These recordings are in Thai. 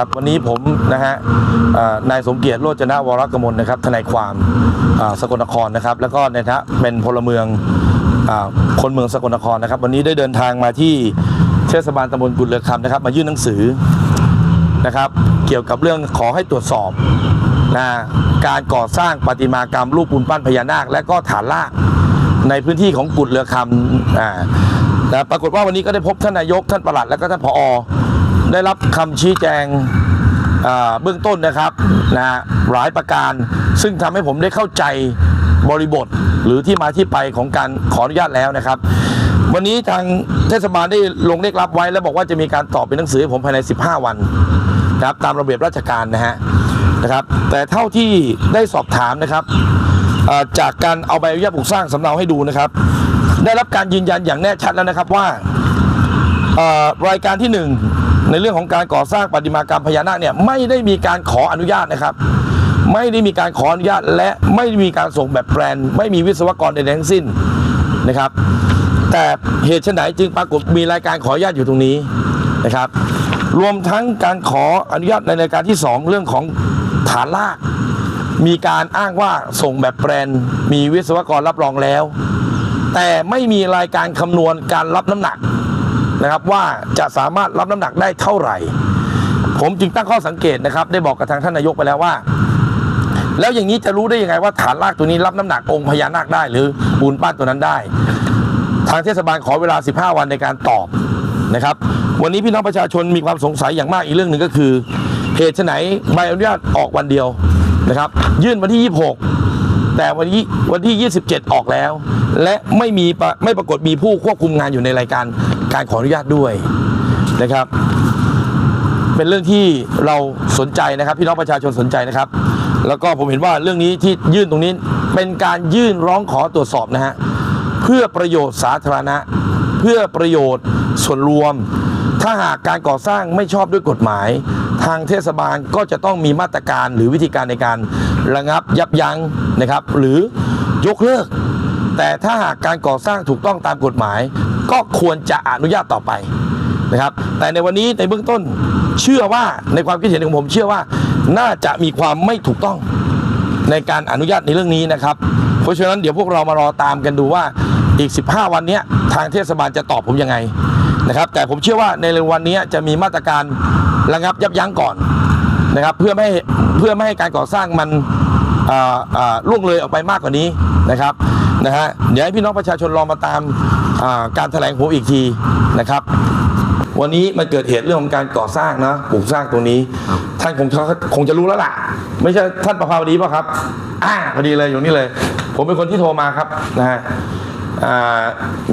ครับวันนี้ผมนะฮะนายสมเกียรติโรจนะวรกมลนะครับทนายความสกลนครนะครับ แล้วก็ในฐานะเป็นพลเมืองอคนเมืองสกลนครนะครับ วันนี้ได้เดินทางมาที่เทศบาลตำบลกุฎเรือคำนะครับ มายื่นหนังสือนะครับ เกี่ยวกับเรื่องขอให้ตรวจสอบนะการก่อสร้างประติมากรรมรูปปูนปั้นพญานาค และก็ฐานรากในพื้นที่ของกุฎเรือคำอ่าแต่ปรากฏว่าวันนี้ก็ได้พบท่านนายกท่านประหลัดและก็ท่านผอ ได้รับคำชี้แจงเบื้องต้นนะครับนะฮะหลายประการ ซึ่งทำให้ผมได้เข้าใจบริบทหรือที่มาที่ไปของการขออนุญาตแล้วนะครับ วันนี้ทางเทศบาลได้ลงเลขรับไว้ แล้วบอกว่าจะมีการตอบเป็นหนังสือให้ผมภายใน 15 วันนะครับตามระเบียบราชการนะฮะนะครับ แต่เท่าที่ได้สอบถามนะครับจากการเอาใบอนุญาตปลูกสร้างสำเนาให้ดูนะครับ ได้รับการยืนยันอย่างแน่ชัดแล้วนะครับว่ารายการที่หนึ่ง ในเรื่องของการก่อสร้างประติมากรรมพญานาคเนี่ยไม่ได้มีการขออนุญาตนะครับ ไม่ได้มีการขออนุญาตและไม่ได้มีการส่งแบบแปลน ไม่มีวิศวกรใดๆทั้งสิ้นนะครับ แต่เหตุไฉนจึงปรากฏมีรายการขออนุญาตอยู่ตรงนี้นะครับ รวมทั้งการขออนุญาตในรายการที่สองเรื่องของฐานราก มีการอ้างว่าส่งแบบแปลน มีวิศวกรรับรองแล้ว แต่ไม่มีรายการคำนวณการรับน้ำหนัก นะครับว่าจะสามารถรับน้ำหนักได้เท่าไหร่ ผมจึงตั้งข้อสังเกตนะครับ ได้บอกกับทางท่านนายกไปแล้วว่า แล้วอย่างนี้จะรู้ได้ยังไงว่าฐานรากตัวนี้รับน้ำหนักองค์พญานาคได้ หรือปูนปั้นตัวนั้นได้ ทางเทศบาลขอเวลา 15 วันในการตอบนะครับ วันนี้พี่น้องประชาชนมีความสงสัยอย่างมากอีกเรื่องหนึ่งก็คือเหตุไฉนใบอนุญาตออกวันเดียวนะครับ ยื่นวันที่ 26 แต่วันที่วันที่ 27 ออกแล้ว และไม่มีไม่ปรากฏมีผู้ควบคุมงานอยู่ในรายการการขออนุญาตด้วยนะครับ เป็นเรื่องที่เราสนใจนะครับพี่น้องประชาชนสนใจนะครับ แล้วก็ผมเห็นว่าเรื่องนี้ที่ยื่นตรงนี้เป็นการยื่นร้องขอตรวจสอบนะฮะเพื่อประโยชน์สาธารณะ เพื่อประโยชน์ส่วนรวม ถ้าหากการก่อสร้างไม่ชอบด้วยกฎหมาย ทางเทศบาลก็จะต้องมีมาตรการหรือวิธีการในการระงับยับยั้งนะครับ หรือยกเลิก แต่ถ้าหากการก่อสร้างถูกต้องตามกฎหมาย ก็ควรจะอนุญาตต่อไปนะครับ แต่ในวันนี้ในเบื้องต้นเชื่อว่าในความคิดเห็นของผมเชื่อว่าน่าจะมีความไม่ถูกต้องในการอนุญาตในเรื่องนี้นะครับ เพราะฉะนั้นเดี๋ยวพวกเรามารอตามกันดูว่าอีก 15 วันนี้ทางเทศบาลจะตอบผมยังไงนะครับ แต่ผมเชื่อว่าในเร็ววันนี้จะมีมาตรการ ระงับยับยั้งก่อนนะครับ เพื่อไม่ให้เพื่อไม่ให้การก่อสร้างมันล่วงเลยออกไปมากกว่านี้นะครับนะฮะเดี๋ยวให้พี่น้องประชาชนลอมาตามการแถลงผมอีกทีนะครับ วันนี้มันเกิดเหตุเรื่องของการก่อสร้างนะปลูกสร้างตรงนี้ ท่านคงคงจะรู้แล้วล่ะ ไม่ใช่ท่านประภาวดีป่ะครับอ่าพอดีเลยอยู่นี่เลย ผมเป็นคนที่โทรมาครับนะฮะ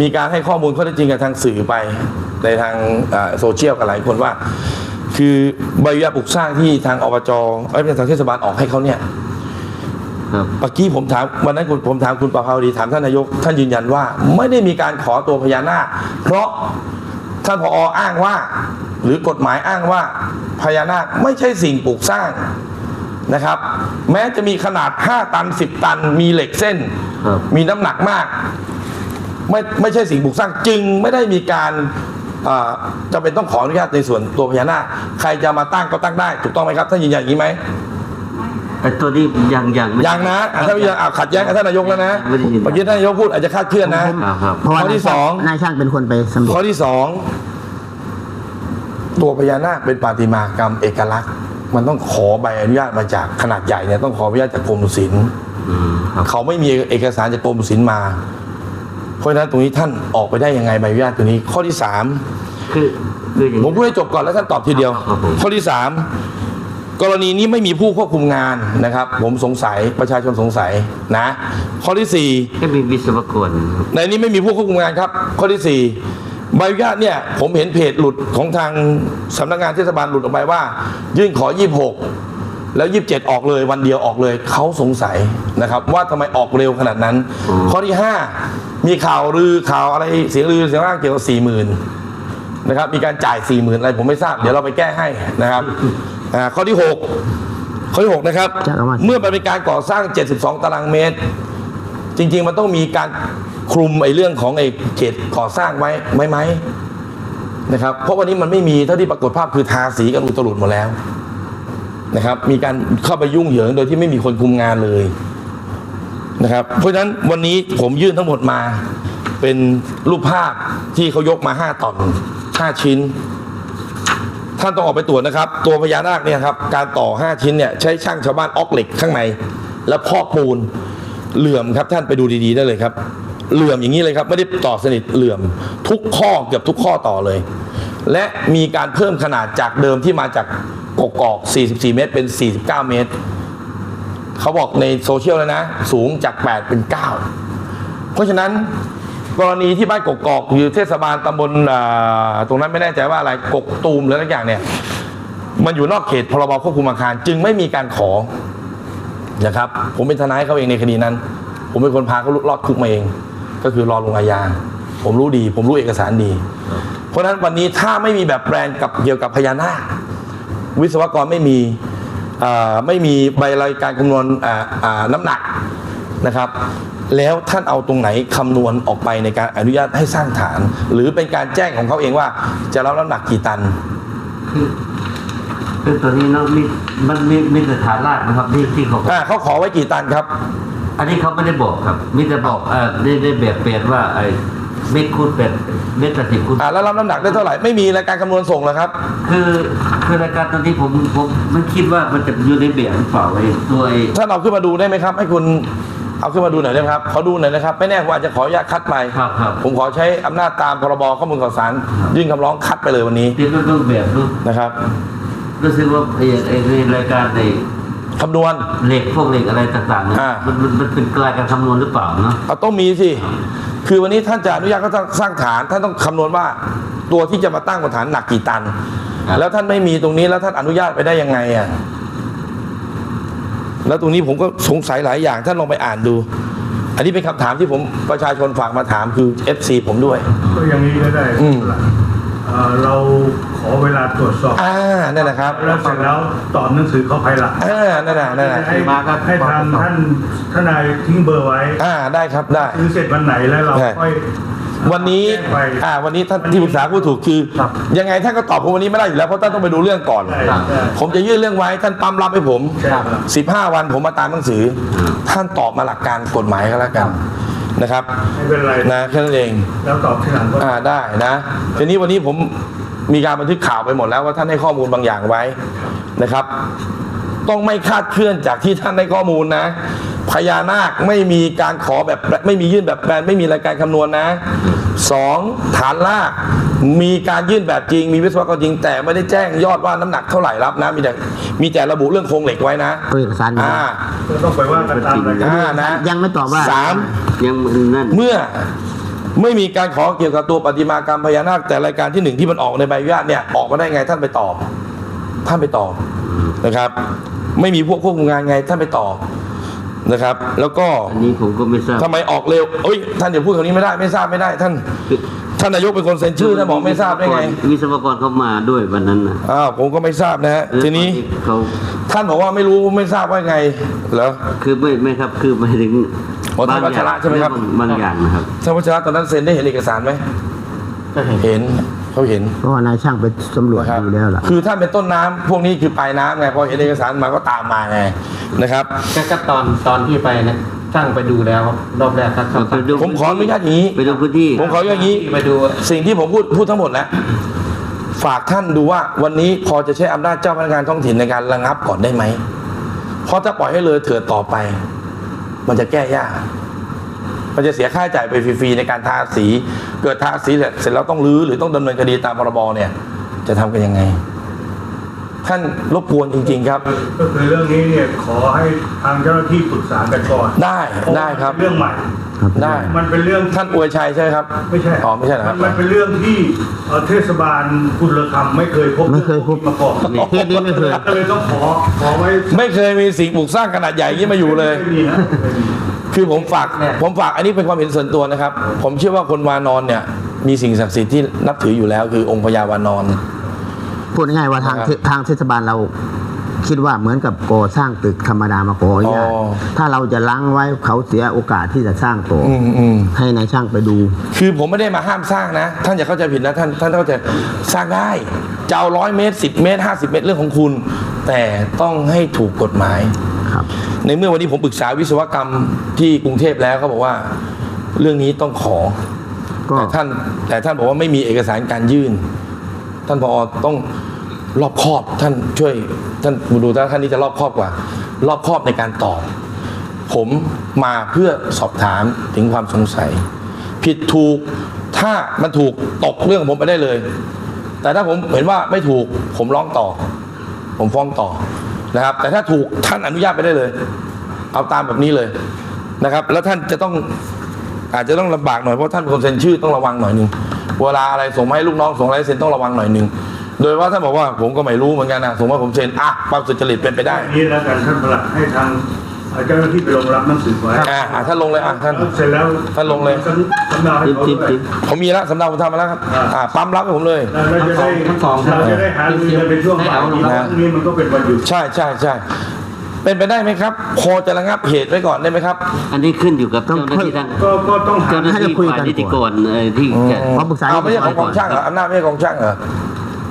มีการให้ข้อมูลข้อเท็จจริงกับทางสื่อไปในทางโซเชียลกับหลายคนว่า คือใบอนุญาตปลูกสร้างที่ทางอบจเอ้ยเป็นทางเทศบาลออกให้เขาเนี่ยครับเมื่อกี้ผมถามวันนั้นคุณผมถามคุณประภาวดีถามท่านนายกท่านยืนยันว่า ไม่ได้มีการขอตัวพญานาคเพราะท่านผออ้างว่า หรือกฎหมายอ้างว่าพญานาคไม่ใช่สิ่งปลูกสร้างนะครับ แม้จะมีขนาด 5 ตัน 10 ตัน มีเหล็กเส้นครับมีน้ำหนักมาก ไม่ไม่ใช่สิ่งปลูกสร้างจึงไม่ได้มีการอ่า จำเป็นต้องขออนุญาตในส่วนตัวพญานาคใครจะมาตั้งก็ตั้งได้ ถูกต้องไหมครับท่านยืนยันอย่างนี้ไหมแต่ตัวนี้ยังยังไม่ยังนะอะถ้าไม่ยังอะขัดแย้งกับท่านนายกแล้วนะไม่ได้ยินเมื่อกี้ท่านนายกพูดอาจจะคาดเคลื่อนนะครับครับ เพราะว่าข้อที่สอง นายช่างเป็นคนไปสำรวข้อจที่สองตัวพญานาคเป็นปาฏิมากรรมเอกลักษณ์ มันต้องขอใบอนุญาตมาจากขนาดใหญ่เนี่ยต้องขออนุญาตจากกรมศิลป์อืมครับ เขาไม่มีเอกสารจากกรมศิลป์มา เพราะฉะนั้นตรงนี้ท่านออกไปได้ยังไงใบอนุญาตตัวนี้ ข้อที่สามคือคืออย่างผมพูดให้จบก่อนแล้วท่านตอบทีเดียว ครับผม ข้อที่สามกรณีนี้ไม่มีผู้ควบคุมงานนะครับ ผมสงสัยประชาชนสงสัยนะ ข้อที่สี่แค่มีวิศวกรครับในนี้ไม่มีผู้ควบคุมงานครับ ข้อที่ 4 ใบอนุญาตเนี่ย ผมเห็นเพจหลุดของทางสำนักงานเทศบาลหลุดออกไปว่า ยื่นขอ 26 แล้ว 27 ออกเลยวันเดียวออกเลยเขาสงสัยนะครับ ว่าทำไมออกเร็วขนาดนั้น ข้อที่ 5 มีข่าวลือข่าวอะไรเสียงลือเสียงล่างเกี่ยวกับ4 0,000นะครับ มีการจ่าย4 0,000อะไรผมไม่ทราบ เดี๋ยวเราไปแก้ให้นะครับอ่าข้อที่6ข้อที่6นะครับจากเอามาเมื่อมันเป็นการก่อสร้าง 72 ตารางเมตร จริง ๆ มันต้องมีการคลุมไอ้เรื่องของไอ้เขตก่อสร้างไว้ไหมไหมนะครับ เพราะวันนี้มันไม่มีเท่าที่ปรากฏภาพคือทาสีกันอุตลุดหมดแล้วนะครับ มีการเข้าไปยุ่งเหยิงโดยที่ไม่มีคนคุมงานเลย นะครับ เพราะฉะนั้นวันนี้ผมยื่นทั้งหมดมาเป็นรูปภาพที่เขายกมาห้าตอนห้าชิ้น ท่านต้องออกไปตรวจนะครับ ตัวพญานาคเนี่ยครับการต่อ 5 ชิ้นเนี่ยใช้ช่างชาวบ้านออกเหล็กข้างใน แล้วพอกปูนเหลื่อมครับท่านไปดูดีๆได้เลยครับ เหลื่อมอย่างนี้เลยครับไม่ได้ต่อสนิทเหลื่อมทุกข้อเกือบทุกข้อต่อเลย และมีการเพิ่มขนาดจากเดิมที่มาจากกกอก 44 เมตร เป็น 49 เมตร เขาบอกในโซเชียลแล้วนะ สูงจาก 8 เป็น 9 เพราะฉะนั้นกรณีที่บ้านกกอกอยู่เทศบาลตำบลตรงนั้นไม่แน่ใจว่าอะไรกกตูมหรืออะไรอย่างเนี่ย มันอยู่นอกเขตพรบควบคุมอาคาร จึงไม่มีการขอนะครับ ผมเป็นทนายเขาเองในคดีนั้น ผมเป็นคนพาเขาลอดคุกมาเอง ก็คือรอลงอาญาผมรู้ดี ผมรู้เอกสารดี เพราะฉะนั้นวันนี้ถ้าไม่มีแบบแปลนกับเกี่ยวกับพญานาควิศวกรไม่มี ไม่มีใบรายการคำนวณอ่าอ่าน้ำหนักนะครับ แล้วท่านเอาตรงไหนคำนวณออกไปในการอนุญาตให้สร้างฐาน หรือเป็นการแจ้งของเขาเองว่าจะรับน้ำหนักกี่ตันคือคือตัวนี้เนาะมีมันมีมีแต่ฐานรากนะครับที่ที่เขาอ่าเขาขอไว้กี่ตันครับ อันนี้เขาไม่ได้บอกครับ มีแต่บอกเออได้ได้แบบเปลี่ยนว่าไอ้ เม็ดคูณเป็ดเม็ดละสิบคูณอ่าแล้วรับน้ำหนักได้เท่าไหร่ไม่มีรายการคำนวณส่งเหรอครับ คือคือรายการตัวนี้ผมผมไม่คิดว่ามันจะอยู่ในแบบหรือเปล่าไอ้ตัวไอ้ท่านเอาขึ้นมาดูได้ไหมครับ ให้คุณเอาขึ้นมาดูหน่อยได้ไหมครับขอดูหน่อยนะครับไม่แน่ผมอาจจะขออนุญาตคัดไปครับครับผมขอใช้อำนาจตามพรบข้อมูลข่าวสาร ยื่นคำร้องคัดไปเลยวันนี้ที่รูปแบบรูปนะครับรู้สึกว่าไอ้ไอ้ในรายการในคำนวณเหล็กพวกเหล็กอะไรต่างๆเนี่ยอ่ามัมันมันมันเป็นกลายการคำนวณหรือเปล่าเนาะเอาต้องมีสิ คือวันนี้ท่านจะอนุญาตก็ต้องสร้างฐาน ท่านต้องคำนวณว่าตัวที่จะมาตั้งบนฐานหนักกี่ตัน แล้วท่านไม่มีตรงนี้แล้วท่านอนุญาตไปได้ยังไงอะแล้วตรงนี้ผมก็สงสัยหลายอย่างท่านลองไปอ่านดู อันนี้เป็นคำถามที่ผมประชาชนฝากมาถามคือ FC ผมด้วย ก็อย่างนี้ก็ได้อืม เอ่อเราขอเวลาตรวจสอบอ่านั่นนะครับแล้วเสร็จแล้วตอบหนังสือเข้าภายหลังอ่านั่นน่ะนั่นน่ะให้ให้ทางท่านทนายทิ้งเบอร์ไว้อ่าได้ครับได้ซื้อเสร็จวันไหนแล้วเราใช่ค่อยวันนี้แจ้งไปอ่าวันนี้ท่านที่ปรึกษาผู้ถูกคือครับยังไงท่านก็ตอบผมวันนี้ไม่ได้อยู่แล้วเพราะท่านต้องไปดูเรื่องก่อนใช่ใช่ผมจะยื่นเรื่องไว้ท่านปั๊มรับให้ผมใช่ครับ15 วันผมมาตามหนังสือ ท่านตอบมาหลักการกฎหมายก็แล้วกัน นะครับไม่เป็นไรนะแค่นั้นเองแล้วตอบทีหลังก็อ่าได้นะทีนี้วันนี้ผมมีการบันทึกข่าวไปหมดแล้วว่าท่านให้ข้อมูลบางอย่างไว้นะครับ ต้องไม่คาดเคลื่อนจากที่ท่านให้ข้อมูลนะ พญานาคไม่มีการขอแบบไม่มียื่นแบบแปลนไม่มีรายการคำนวณนะสองฐานลากมีการยื่นแบบจริง มีวิศวกรจริง แต่ไม่ได้แจ้งยอดว่าน้ำหนักเท่าไหร่รับนะมีแต่มีแต่ระบุเรื่องโครงเหล็กไว้นะก็เอกสารอยู่อ่าก็ต้องไปว่ากันตามรายการอ่านะยังไม่ตอบว่าสามยังนั่นเมื่อไม่มีการขอเกี่ยวกับตัวปฏิมากรรมพญานาคแต่รายการที่หนึ่งที่มันออกในใบอนุญาตเนี่ยออกมาได้ไงท่านไปตอบ ท่านไปตอบนะครับ ไม่มีพวกควบคุมงานไงท่านไปตอบ นะครับ แล้วก็อันนี้ผมก็ไม่ทราบทำไมออกเร็วเอ้ยท่านอย่าพูดคำนี้ไม่ได้ไม่ทราบไม่ได้ ท่านคือท่านนายกเป็นคนเซ็นชื่อท่านบอกไม่ทราบได้ไงวิศวกรเขามาด้วยวันนั้นนะอ้าวผมก็ไม่ทราบนะฮะทีนี้เขาท่านบอกว่าไม่รู้ไม่ทราบว่าไงเหรอคือไม่ไม่ครับคือหมายถึงอ๋อท่านวัชระใช่ไหมครับบางอย่างนะครับท่านวัชระตอนนั้นเซ็นได้เห็นเอกสารไหมเห็นเขาเห็นเพราะว่านายช่างไปสำรวจนะครับอยู่แล้วล่ะคือถ้าเป็นต้นน้ำพวกนี้คือปลายน้ำไงพอเห็นเอกสารมาก็ตามมาไง นะครับก็ก็ตอนตอนที่ไปนะช่างไปดูแล้วรอบแรกครับไปดูผมขออนุญาตอย่างนี้ ไปดูพื้นที่ ผมขออนุญาตอย่างนี้ ไปดู สิ่งที่ผมพูดพูดทั้งหมดแล้วฝากท่านดูว่าวันนี้พอจะใช้อำนาจเจ้าพนักงานท้องถิ่นในการระงับก่อนได้ไหม เพราะถ้าปล่อยให้เลยเถิดต่อไป มันจะแก้ยาก มันจะเสียค่าใช้จ่ายไปฟรีๆในการทาสี เกิดทาสีเสร็จเสร็จแล้วต้องรื้อหรือต้องดำเนินคดีตามพรบเนี่ย จะทำกันยังไง ท่านรบกวนจริง ๆ ครับ ก็คือเรื่องนี้เนี่ยขอให้ทางเจ้าหน้าที่ปรึกษากันก่อนได้ได้ครับ เพาะมันเป็นเรื่องใหม่ ได้ มันเป็นเรื่องท่านอวยชัยใช่ไหมครับไม่ใช่อ๋อไม่ใช่เหรอครับ มันเป็นเรื่องที่เอ่อเทศบาลคุณระคำไม่เคยพบไม่เคยพบ มาก่อนเคสนี้ไม่เคย ก็เลยต้องขอขอไว้ไม่เคยมีสิ่งปลูกสร้างขนาดใหญ่อย่างนี้มาอยู่เลย ไม่มีนะไม่มี คือผมฝากผมฝากอันนี้เป็นความเห็นส่วนตัวนะครับ ผมเชื่อว่าคนวานอนเนี่ยมีสิ่งศักดิ์สิทธิ์ที่นับถืออยู่แล้ว คือองค์พญาวานอน พูดง่ายๆว่าทางครับเททางเทศบาลเราคิดว่าเหมือนกับก่อสร้างตึกธรรมดามาขออนุญาตอ๋อ ถ้าเราจะล้างไว้เขาเสียโอกาสที่จะสร้างต่อออืมอืม ให้นายช่างไปดู คือผมไม่ได้มาห้ามสร้างนะ ท่านอย่าเข้าใจผิดนะท่านท่านเข้าใจสร้างได้จะเอาร้อยเมตรสิบเมตรห้าสิบเมตรเรื่องของคุณ แต่ต้องให้ถูกกฎหมาย ครับ ในเมื่อวันนี้ผมปรึกษาวิศวกรรมที่กรุงเทพแล้วเขาบอกว่า เรื่องนี้ต้องขอก็ แต่ท่านแต่ท่านบอกว่าไม่มีเอกสารการยื่น ท่านพอต้องรอบคอบท่านช่วยท่านดูท่านนี้จะรอบคอบกว่า รอบคอบในการตอบ ผมมาเพื่อสอบถามถึงความสงสัย ผิดถูกถ้ามันถูกตกเรื่องผมไปได้เลย แต่ถ้าผมเห็นว่าไม่ถูกผมร้องต่อ ผมฟ้องต่อนะครับ แต่ถ้าถูกท่านอนุญาตไปได้เลย เอาตามแบบนี้เลยนะครับ แล้วท่านจะต้องอาจจะต้องลำบากหน่อยเพราะท่านเป็นคนเซ็นชื่อต้องระวังหน่อยนึง เวลาอะไรส่งมาให้ลูกน้องส่งอะไรเซ็นต้องระวังหน่อยหนึ่งโดยว่าท่านบอกว่าผมก็ไม่รู้เหมือนกันนะสมมติว่าผมเซ็นอะความสุจริตเป็นไปได้นี้แล้วกันท่านประหลัดให้ทางเจ้าหน้าที่ไปลงรับหนังสือไว้อะอะท่านลงเลยอะท่านเสร็จแล้วท่านลงเลยสำเนาให้เขาด้วยผมมีแล้วสำเนาผมทำมาแล้วครับอ่าอ่าปั๊มรับให้ผมเลยเราจะได้ทั้งสองเราจะได้หารือกันเป็นช่วงบ่ายนี้เพราะพรุ่งนี้มันก็เป็นวันหยุดใช่ใช่ใช่ เป็นไปได้ไหมครับ พอจะระงับเหตุไว้ก่อนได้ไหมครับ อันนี้ขึ้นอยู่กับต้องเจ้าหน้าที่ทางก็ก็ต้องหาเจ้าหน้าที่ให้เราคุยกันฝ่ายนิติกรเอ่อที่จะขอปรึกษาเอาไม่ใช่ของกองช่างเหรออำนาจไม่ใช่ของช่างเหรอ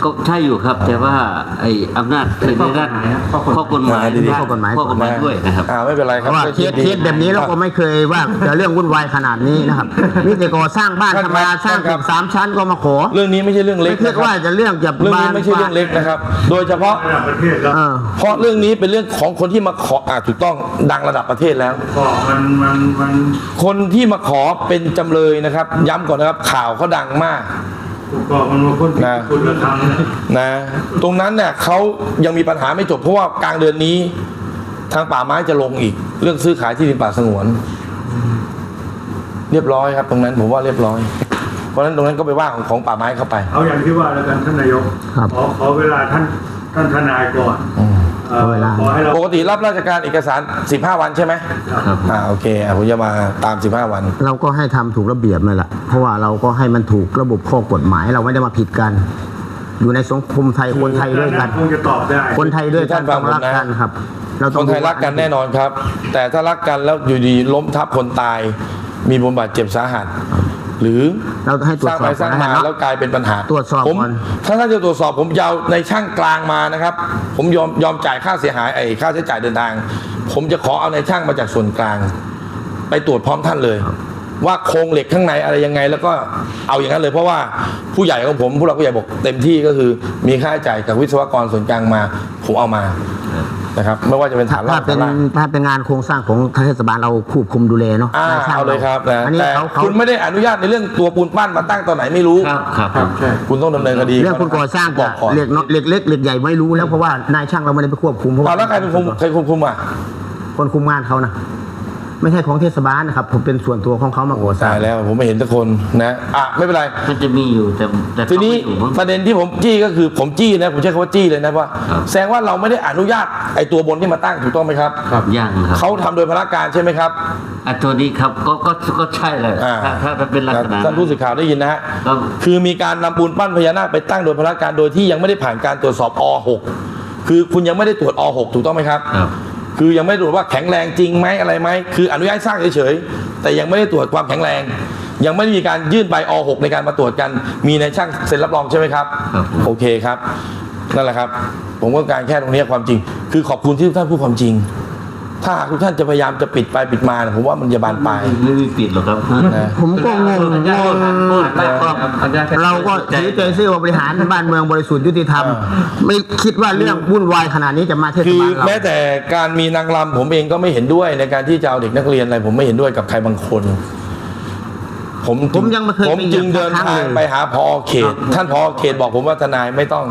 ก็ใช่อยู่ครับ แต่ว่าไอ้อำนาจในด้านข้อกฎหมายอ่าดีๆข้อกฎหมายข้อกฎหมายด้วยนะครับอ่าไม่เป็นไรคเพรับราะว่าเคสเคสแบบนี้เราก็ไม่เคยว่าจะเรื่องวุ่นวายขนาดนี้นะครับมีแต่ก่อสร้างบ้านธรรมดาสร้างตึกสามชั้นก็มาขอ เรื่องนี้ไม่ใช่เรื่องเล็ไม่กคิดนะคว่ารับจะเรื่องจะเรื่องบานี้นไม่ใช่เรื่องเล็กนะครับ โดยเฉพาะระดับประเทศแล้วเออเพราะเรื่องนี้เป็นเรื่องของคนที่มาขออ่าถูกต้องดังระดับประเทศแล้วก็มันมันมันคนที่มาขอเป็นจำเลยนะครับ ย้ำก่อนนะครับข่าวเขาดังมาก ก็มันมาพ้นผิดนะคุณธรรมนะนะตรงนั้นเนี่ยเขายังมีปัญหาไม่จบเพราะว่ากลางเดือนนี้ ทางป่าไม้จะลงอีก เรื่องซื้อขายที่ดินป่าสงวน เรียบร้อยครับ ตรงนั้นผมว่าเรียบร้อย เพราะฉะนั้นตรงนั้นก็ไปว่าของของป่าไม้เข้าไป เอาอย่างที่ว่าแล้วกันท่านนายกครับขอขอเวลาท่านท่านทนายก่อน เอ่อขอเวลาขอให้เราปกติรับราชการเอกสาร 15 วันใช่ไหมครับ อ่าโอเคอะผมจะมาตาม 15 วัน เราก็ให้ทำถูกระเบียบนั่นแหละ เพราะว่าเราก็ให้มันถูกระบบข้อกฎหมายเราไม่ได้มาผิดกัน อยู่ในสังคมไทยคนไทยด้วยกัน คงจะตอบได้ คนไทยด้วยกันท่านฟัต้องงผมรักนะกันครับ เราคต้องนไทยรักกันแน่นอนครับ แต่ถ้ารักกันแล้วอยู่ดีล้มทับคนตาย มีบาดเจ็บสาหัส หรือเราให้ตรวสจร้างสอบไปสร้างมาก่อนนะแล้วกลายเป็นปัญหาตรวจสอบผมก่อนถ้าท่านจะตรวจสอบผมยาวในช่างกลางมานะครับ ผมยอมยอมจ่ายค่าเสียหายไอ้ค่าใช้จ่ายเดินทาง ผมจะขอเอาในช่างมาจากส่วนกลาง ไปตรวจพร้อมท่านเลย ว่าโครงเหล็กข้างในอะไรยังไง แล้วก็เอาอย่างนั้นเลยเพราะว่าผู้ใหญ่ของผมผู้หลักผู้ใหญ่บอกเต็มที่ก็คือ มีค่าใช้จ่ายจากวิศวกรส่วนกลางมาผมเอามา นะครับ ไม่ว่าจะเป็นฐานราถ้าบเป็นฐานล่าง ถ้าเป็นงานโครงสร้างของเทศบาลเราควบคุมดูแลเนาะอ่าในช่งเอาเลยครับนะอันนี้แต่เขาเขาคุณไม่ได้อนุญาตในเรื่องตัวปูนปั้นมาตั้งตอนไหนไม่รู้ ครับครับครับใช่ คุณต้องดำเนินคดีเรื่องคุณก่อสร้างบกัอบกก่อนเหล็กเนาะเหล็กเล็กเหล็กใหญ่ไม่รู้แล้วเพราะว่านายช่างเราไม่ได้ไปควบคุมเพราะอ่าว่าแล้วใครเป็นคุมใครคุมคุมอะคนคุมงานเขานะ ไม่ใช่ของเทศบาลนะครับ ผมเป็นส่วนตัวของเขามาก่อสร้าตางยแล้วผมไม่เห็นสักคนนะอะไม่เป็นไร มันจะมีอยู่แต่แต่ทีนี้เขาไม่อยู่มั้ง ประเด็นที่ผมจี้ก็คือผมจี้นะผมใช้คำว่าจี้เลยนะว่าครับ แสดงว่าเราไม่ได้อนุญาตไอ้ตัวบนที่มาตั้งถูกต้องไหมครับครับย่างครับเขาทำโดยพนักการใช่ไหมครับอันตัวนี้ครับก็ก็ก็ใช่เลยอ่าถ้าถ้าถ้าเป็นลักษณะท่านผู้สื่อข่าวได้ยินนะฮะครับคือมีการนำปูนปั้นพญานาคไปตั้งโดยพนักการโดยที่ยังไม่ได้ผ่านการตรวจสอบอ .6 คือคุณยังไม่ได้ตรวจอ .6 ถูกต้องไหมครับ ครับ คือยังไม่ได้ตรวจว่าแข็งแรงจริงไหมอะไรไหมคืออนุญาตสร้างเฉยๆแต่ยังไม่ได้ตรวจความแข็งแรง ยังไม่ได้มีการยื่นใบอ .6 ในการมาตรวจกัน มีในช่างเซ็นรับรองใช่ไหมครับครับโอเคครับนั่นแหละครับ ผมก็การแค่ตรงนี้ความจริง คือขอบคุณที่ทุกท่านพูดความจริง ถ้าหากทุกท่านจะพยายามจะปิดไปปิดมาเนี่ยผมว่ามันจะบานปลายไม่มีปิดหรอกครับนะผมก็งงงงพูดแล้วก็เราก็ถือใจซื่อว่าบริหารบ้านเมืองบริสุทธิ์ยุติธรรมอ่าไม่คิดว่าเรื่องวุ่นวายขนาดนี้จะมาเทศคือบาลเราแม้แต่การมีนางรำผมเองก็ไม่เห็นด้วยในการที่จะเอาเด็กนักเรียนอะไร ผมไม่เห็นด้วยกับใครบางคนผมจึผมยังไม่เคยผมจึงมีเดินสักครั้ทางงเลยไปหาพอเขต ท่านพอเขตบอกผมว่าทนายไม่ต้อง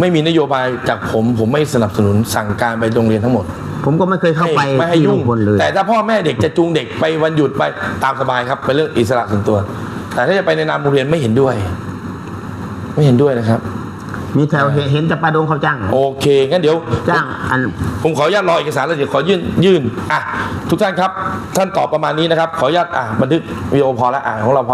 ไม่มีนโยบายจากผม ผมไม่สนับสนุนสั่งการไปโรงเรียนทั้งหมด ผมก็ไม่เคยเข้าไปไม่ให้ที่ลุยุ่งงพลเลย แต่ถ้าพ่อแม่เด็กจะจูงเด็กไปวันหยุดไปตามสบายครับเป็นเรื่องอิสระส่วนตัว แต่ถ้าจะไปในนามโรงเรียนไม่เห็นด้วย ไม่เห็นด้วยนะครับ มีแถวเห็นเห็นจะปาดงเขาจ้างโอเคงั้นเดี๋ยว จ้างอัน ผมขออนุญาตรอเอกสารแล้วเดี๋ยวขอยื่นยื่นอะทุกท่านครับ ท่านตอบประมาณนี้นะครับ ขออนุญาตอะบันทึกวิดีโอพอแล้วอะของเราพอ